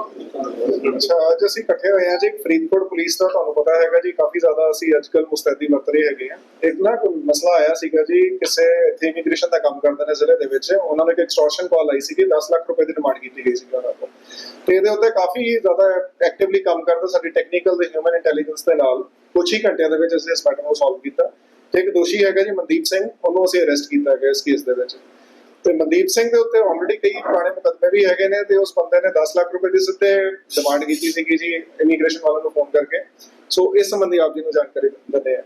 ਅੱਛਾ, ਅੱਜ ਅਸੀਂ ਇਕੱਠੇ ਹੋਏ ਹਾਂ ਜੀ ਫਰੀਦਕੋਟ ਪੁਲਿਸ ਦਾ, ਤੁਹਾਨੂੰ ਪਤਾ ਹੈਗਾ ਜੀ, ਕਾਫੀ ਜ਼ਿਆਦਾ ਅਸੀਂ ਅੱਜਕੱਲ ਮੁਸਤੈਦੀ ਵਰਤ ਰਹੇ ਹੈਗੇ ਆ ਇੱਕ ਨਾ ਕੋਈ ਮਸਲਾ ਆਇਆ ਸੀਗਾ ਜੀ, ਕਿਸੇ ਇੱਥੇ ਇਮੀਗ੍ਰੇਸ਼ਨ ਦਾ ਕੰਮ ਕਰਦੇ ਨੇ ਜ਼ਿਲ੍ਹੇ ਦੇ ਵਿੱਚ, ਉਹਨਾਂ ਨੇ ਇੱਕ ਐਕਸਟੋਰਸ਼ਨ ਕਾਲ ਆਈ ਸੀ 10 ਲੱਖ ਰੁਪਏ ਦੀ ਡਿਮਾਂਡ ਕੀਤੀ ਗਈ ਸੀ ਉਹਨਾਂ ਕੋਲ। ਤੇ ਇਹਦੇ ਉੱਤੇ ਕਾਫੀ ਜ਼ਿਆਦਾ ਐਕਟਿਵਲੀ ਕੰਮ ਕਰਦਾ ਸਾਡੀ ਟੈਕਨੀਕਲ ਤੇ ਹਿਊਮਨ ਇੰਟੈਲੀਜੈਂਸ ਦੇ ਨਾਲ ਕੁਝ ਹੀ ਘੰਟਿਆਂ ਦੇ ਵਿੱਚ ਅਸੀਂ ਇਸ ਮੈਟਰ ਨੂੰ ਸੋਲਵ ਕੀਤਾ। ਤੇ ਇੱਕ ਦੋਸ਼ੀ ਹੈਗਾ ਜੀ ਮਨਦੀਪ ਸਿੰਘ, ਉਹਨੂੰ ਅਸੀਂ ਅਰੈਸਟ ਕੀਤਾ ਗਿਆ ਇਸ ਕੇਸ ਦੇ ਵਿੱਚ। ਤੇ ਮਨਦੀਪ ਸਿੰਘ ਦੇ ਉੱਤੇ ਆਲਰੇਡੀ ਕਈ ਪੁਰਾਣੇ ਮੁਕੱਦਮੇ ਵੀ ਹੈਗੇ ਨੇ ਤੇ ਉਸ ਬੰਦੇ ਨੇ 10 ਲੱਖ ਰੁਪਏ ਦੀ ਸਿੱਧੇ ਡਿਮਾਂਡ ਕੀਤੀ ਸੀਗੀ ਜੀ ਇਮੀਗ੍ਰੇਸ਼ਨ ਵਾਲਿਆਂ ਨੂੰ ਫੋਨ ਕਰਕੇ। ਸੋ ਇਸ ਸੰਬੰਧੀ ਆਪ ਜੀ ਨੂੰ ਜਾਣਕਾਰੀ ਦਿੰਦੇ ਆ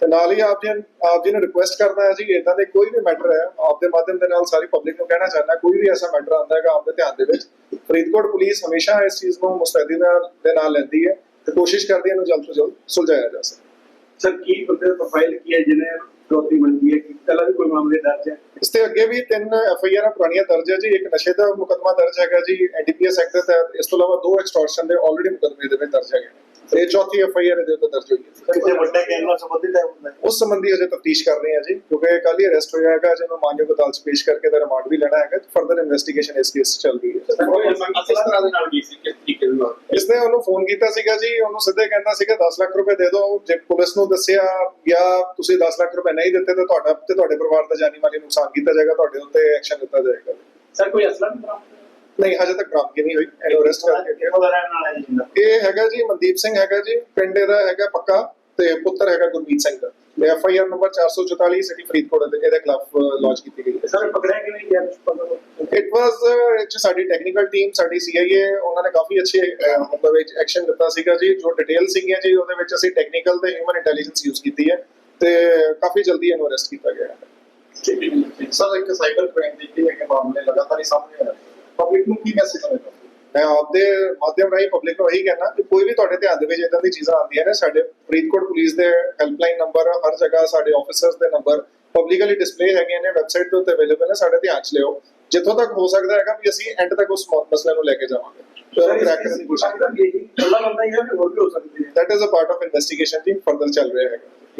ਤੇ ਨਾਲ ਹੀ ਆਪ ਜੀ ਆਪ ਜੀ ਨੂੰ ਰਿਕੁਐਸਟ ਕਰਦਾ ਹੈ ਜੀ ਇਦਾਂ ਦੇ ਕੋਈ ਵੀ ਮੈਟਰ ਹੈ, ਆਪ ਦੇ ਮਾਧਿਅਮ ਦੇ ਨਾਲ ਸਾਰੀ ਪਬਲਿਕ ਨੂੰ ਕਹਿਣਾ ਚਾਹੁੰਦਾ, ਕੋਈ ਵੀ ਐਸਾ ਮੈਟਰ ਆਉਂਦਾ ਹੈਗਾ ਆਪ ਦੇ ਧਿਆਨ ਦੇ ਵਿੱਚ। ਫਰੀਦਕੋਟ ਪੁਲਿਸ ਹਮੇਸ਼ਾ ਇਸ ਚੀਜ਼ ਨੂੰ ਮੁਸਤੈਦੀ ਨਾਲ ਦੇ ਨਾਲ ਲੈਂਦੀ ਹੈ ਤੇ ਕੋਸ਼ਿਸ਼ ਕਰਦੀ ਹੈ ਇਹਨੂੰ ਜਲਦ ਤੋਂ ਜਲਦ ਸੁਲਝਾਇਆ ਜਾ ਸਕੇ। ਸਰ, ਕੀ ਬੰਦੇ ਪ੍ਰੋਫਾਈਲ ਕੀ ਹੈ, ਜਿਹਨੇ ਚੌਥੀ ਬਣਦੀ ਹੈ, ਕਿ ਮਾਮਲੇ ਦਰਜ ਹੈ। ਇਸ ਤੇ ਅੱਗੇ ਵੀ ਤਿੰਨ ਐਫ ਆਈ ਆਰ ਪੁਰਾਣੀਆਂ ਦਰਜ ਹੈ ਜੀ। ਇੱਕ ਨਸ਼ੇ ਦਾ ਮੁਕੱਦਮਾ ਦਰਜ ਹੈਗਾ ਜੀ ਐਨਡੀਪੀਐਸ ਐਕਟ ਦੇ ਤਹਿਤ। ਇਸ ਤੋਂ ਇਲਾਵਾ ਦੋ ਐਕਸਟੋਰਸ਼ਨ ਦੇ ਆਲਰੇਡੀ ਮੁਕੱਦਮੇ ਦੇ ਵਿੱਚ ਦਰਜ ਹੈਗੇ ਇਹ ਚੌਥੀ ਐਫ ਆਈ ਆਰ ਇਹਦੇ ਉੱਤੇ ਦਰਜ ਹੋਈ ਹੈ ਕਿਸੇ ਵੱਡੇ ਗੈਂਗ ਨਾਲ ਸੰਬੰਧਿਤ ਹੈ ਉਸ ਸੰਬੰਧੀ ਅਜੇ ਤਫਤੀਸ਼ ਕਰ ਰਹੇ ਹਾਂ ਜੀ ਕਿਉਂਕਿ ਕੱਲ ਹੀ ਅਰੈਸਟ ਹੋਇਆ ਹੈਗਾ। ਜਿਹਨੂੰ ਮਾਨਯੋਗ ਅਦਾਲਤ 'ਚ ਪੇਸ਼ ਕਰਕੇ ਦਾ ਰਿਮਾਂਡ ਵੀ ਲੈਣਾ ਹੈਗਾ। ਫਰਦਰ ਇਨਵੈਸਟੀਗੇਸ਼ਨ ਇਸ ਕੇਸ 'ਚ ਚੱਲ ਰਹੀ ਹੈ। ਕਿਸ ਤਰ੍ਹਾਂ ਦੇ ਨਾਲ ਕੀ ਸੀ? ਕਿਸ ਨਾਲ ਇਸਨੇ ਉਹਨੂੰ ਫੋਨ ਕੀਤਾ ਸੀਗਾ ਜੀ ਉਹਨੂੰ ਸਿੱਧੇ ਕਹਿੰਦਾ ਸੀਗਾ 10 ਲੱਖ ਰੁਪਏ ਦੇ ਦਿਓ। ਜੇ ਪੁਲਿਸ ਨੂੰ ਦੱਸਿਆ ਜਾਂ ਤੁਸੀਂ 10 ਲੱਖ ਰੁਪਏ ਨਹੀਂ ਦਿੱਤੇ ਤਾਂ ਤੁਹਾਡਾ ਤੇ ਤੁਹਾਡੇ ਪਰਿਵਾਰ ਦਾ ਜਾਨੀ ਮਾਲੀ ਨੁਕਸਾਨ ਕੀਤਾ ਜਾਏਗਾ ਤੁਹਾਡੇ ਉੱਤੇ ਐਕਸ਼ਨ ਲਿੱਤਾ ਜਾਏਗਾ। ਸਰ ਕੋਈ ਅਸਲਾ ਨਹੀਂ ਬਰਾਮਦ ਨਹੀਂ ਹਜੇ ਤੱਕ ਬਰਾਮਦਗੀ ਨਹੀਂ ਹੋਈ। ਇਹਨੂੰ ਅਰੈਸਟ ਕਰਕੇ? ਇਹ ਹੈਗਾ ਜੀ ਮਨਦੀਪ ਸਿੰਘ ਹੈਗਾ ਜੀ ਪਿੰਡ ਇਹਦਾ ਹੈਗਾ ਪੱਕਾ ਤੇ ਪੁੱਤਰ ਹੈਗਾ ਗੁਰਮੀਤ ਸਿੰਘ ਦਾ। ਤੇ F I R number 444 city Faridkot ਦੇ ਇਹਦੇ ਖਿਲਾਫ ਲਾਂਚ ਕੀਤੀ ਗਈ ਹੈ। ਸਰ ਪਕੜਿਆ ਕਿਵੇਂ ਗਿਆ? ਕੁਛ ਪਤਾ। ਇਟ ਵਾਸ ਜੋ ਸਾਡੀ ਟੈਕਨੀਕਲ ਟੀਮ ਸਾਡੀ ਸੀਆਈਏ ਉਹਨਾਂ ਨੇ ਕਾਫੀ ਅੱਛੇ ਮਤਲਬ ਐਕਸ਼ਨ ਦਿੱਤਾ ਸੀਗਾ ਜੀ। ਜੋ ਡਿਟੇਲ ਸੀਗੀਆਂ ਜੀ ਉਹਦੇ ਵਿੱਚ ਅਸੀਂ ਟੈਕਨੀਕਲ ਤੇ ਹਿਊਮਨ ਇੰਟੈਲੀਜੈਂਸ ਯੂਜ਼ ਕੀਤੀ ਹੈ ਤੇ ਕਾਫੀ ਜਲਦੀ ਇਹਨੂੰ ਅਰੈਸਟ ਕੀਤਾ ਗਿਆ ਹੈ। ਸਰ ਇੱਕ ਸਾਈਬਰ ਕ੍ਰਾਈਮ ਦੀ ਜਿਹੜੀ ਹੈਗੇ ਮਾਮਲੇ ਲਗਾਤਾਰ ਹੀ ਸਾਹਮਣੇ ਆ ਰਹੇ ਪਬਲਿਕ ਨੂੰ ਕੀ ਮੈਸੇਜ ਹੋਵੇਗਾ ਮੈਂ ਆਪਦੇ ਮਾਧਿਅਮ ਰਾਹੀਂ ਪਬਲਿਕ ਨੂੰ ਇਹੀ ਕਹਿਣਾ ਕਿ ਕੋਈ ਵੀ ਤੁਹਾਡੇ ਧਿਆਨ ਦੇ ਵਿੱਚ ਇਦਾਂ ਦੀ ਚੀਜ਼ਾਂ ਆਉਂਦੀਆਂ ਨੇ ਸਾਡੇ ਫਰੀਦਕੋਟ ਪੁਲਿਸ ਦੇ ਹੈਲਪਲਾਈਨ ਨੰਬਰ ਹਰ ਜਗ੍ਹਾ ਸਾਡੇ ਆਫੀਸਰਸ ਦੇ ਨੰਬਰ ਪਬਲਿਕਲੀ ਡਿਸਪਲੇ ਹੈਗੇ ਨੇ ਵੈਬਸਾਈਟ ਤੇ ਅਵੇਲੇਬਲ ਨੇ ਸਾਡੇ ਧਿਆਨ 'ਚ ਲਿਓ ਜਿੱਥੋਂ ਤੱਕ ਹੋ ਸਕਦਾ ਹੈਗਾ ਵੀ ਅਸੀਂ ਐਂਡ ਤੱਕ ਉਸ ਮਸਲੇ ਨੂੰ ਲੈ ਕੇ ਜਾਵਾਂਗੇ। ਤੇ ਉਹਨੂੰ crack ਕਰਨ ਦੀ ਕੋਸ਼ਿਸ਼ ਸਰ, ਇਹ ਇਕੱਲਾ ਬੰਦਾ ਹੀ ਹੈ ਕਿ ਹੋਰ ਵੀ ਹੋ ਸਕਦੀ ਹੈ that is a part of investigation team further ਚੱਲ ਰਿਹਾ ਹੈਗਾ।